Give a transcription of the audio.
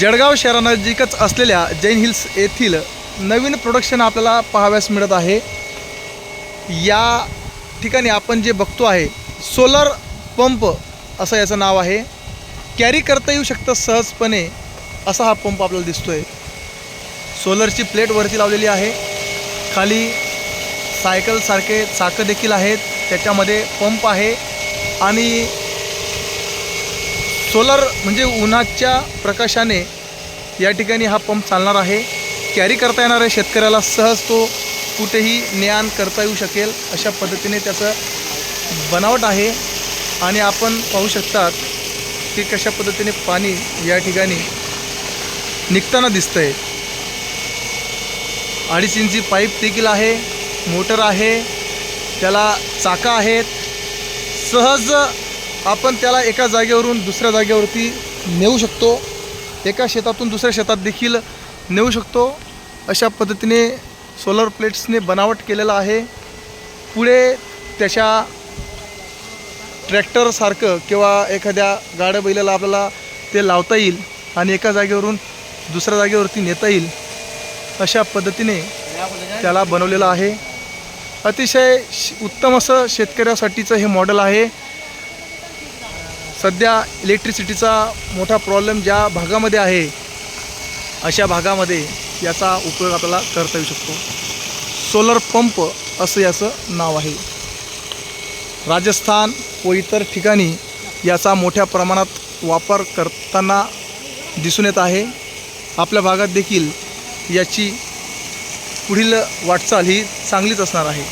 जळगाव शहरानजीकच असलेल्या जैन हिल्स येथील नवीन प्रोडक्शन आपल्याला पाहाव्यास मिळत आहे. या ठिकाणी आपण जे बघतो आहे सोलर पंप असं याचं नाव आहे. कॅरी करता येऊ शकतं सहजपणे असा हा पंप आपल्याला दिसतो आहे सोलरची प्लेट वरती लावलेली आहे. खाली सायकलसारखे चाकं देखील आहेत. त्याच्यामध्ये पंप आहे. आणि सोलर म्हणजे उन्हाच्या प्रकाशाने या ठिकाणी हा पंप चालणार आहे. कॅरी करता येणार आहे शेतकऱ्याला सहज तो कुठेही ज्ञान करता येऊ शकेल अशा पद्धतीने त्याचं बनावट आहे. आणि आपण पाहू शकतात की कशा पद्धतीने पाणी या ठिकाणी निघताना दिसतं आहे अडीच इंची पाईप देखील आहे मोटर आहे त्याला चाका आहेत. सहज आपण त्याला एका जागेवरून दुसऱ्या जागेवरती नेऊ शकतो. एका शेतातून दुसऱ्या शेतात देखील नेऊ शकतो. अशा पद्धतीने सोलर प्लेट्सने बनावट केलेलं आहे. पुढे त्याच्या ट्रॅक्टरसारखं किंवा एखाद्या गाड्या बैलाला आपल्याला ते लावता येईल आणि एका जागेवरून दुसऱ्या जागेवरती नेता येईल. अशा पद्धतीने त्याला बनवलेलं आहे. अतिशय श- उत्तम असं शेतकऱ्यासाठीचं हे मॉडेल आहे. सध्या इलेक्ट्रिसिटीचा मोठा प्रॉब्लेम ज्या भागामध्ये आहे अशा भागामध्ये याचा उपयोग आपल्याला करता येऊ शकतो. सोलर पंप असं याचं नाव आहे. राजस्थान व इतर ठिकाणी याचा मोठ्या प्रमाणात वापर करताना दिसून येत आहे. आपल्या भागात देखील याची पुढील वाटचाल ही चांगलीच असणार आहे.